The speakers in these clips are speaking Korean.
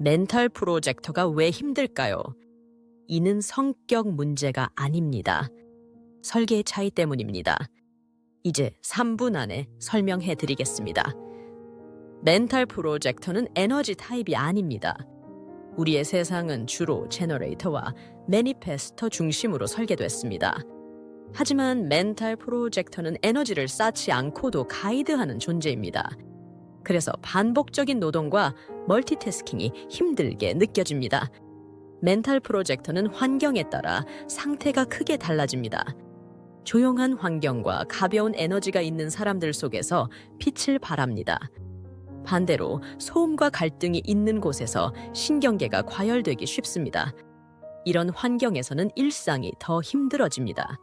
멘탈 프로젝터가 왜 힘들까요? 이는 성격 문제가 아닙니다. 설계의 차이 때문입니다. 이제 3분 안에 설명해 드리겠습니다. 멘탈 프로젝터는 에너지 타입이 아닙니다. 우리의 세상은 주로 제너레이터와 매니페스터 중심으로 설계됐습니다. 하지만 멘탈 프로젝터는 에너지를 쌓지 않고도 가이드하는 존재입니다. 그래서 반복적인 노동과 멀티태스킹이 힘들게 느껴집니다. 멘탈 프로젝터는 환경에 따라 상태가 크게 달라집니다. 조용한 환경과 가벼운 에너지가 있는 사람들 속에서 빛을 발합니다. 반대로 소음과 갈등이 있는 곳에서 신경계가 과열되기 쉽습니다. 이런 환경에서는 일상이 더 힘들어집니다.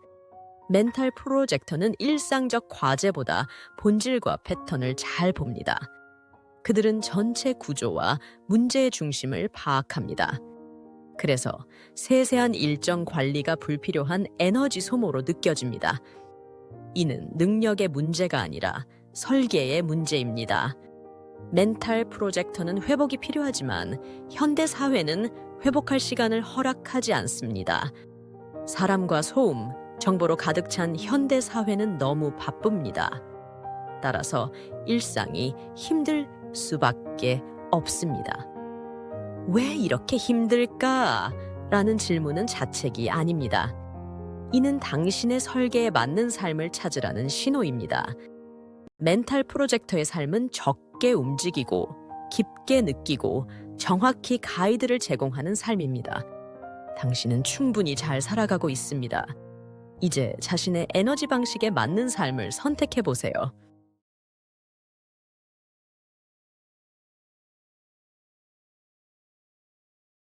멘탈 프로젝터는 일상적 과제보다 본질과 패턴을 잘 봅니다. 그들은 전체 구조와 문제의 중심을 파악합니다. 그래서 세세한 일정 관리가 불필요한 에너지 소모로 느껴집니다. 이는 능력의 문제가 아니라 설계의 문제입니다. 멘탈 프로젝터는 회복이 필요하지만 현대 사회는 회복할 시간을 허락하지 않습니다. 사람과 소음, 정보로 가득 찬 현대 사회는 너무 바쁩니다. 따라서 일상이 힘들 수밖에 없습니다. 왜 이렇게 힘들까? 라는 질문은 자책이 아닙니다. 이는 당신의 설계에 맞는 삶을 찾으라는 신호입니다. 멘탈 프로젝터의 삶은 적게 움직이고 깊게 느끼고 정확히 가이드를 제공하는 삶입니다. 당신은 충분히 잘 살아가고 있습니다. 이제 자신의 에너지 방식에 맞는 삶을 선택해 보세요.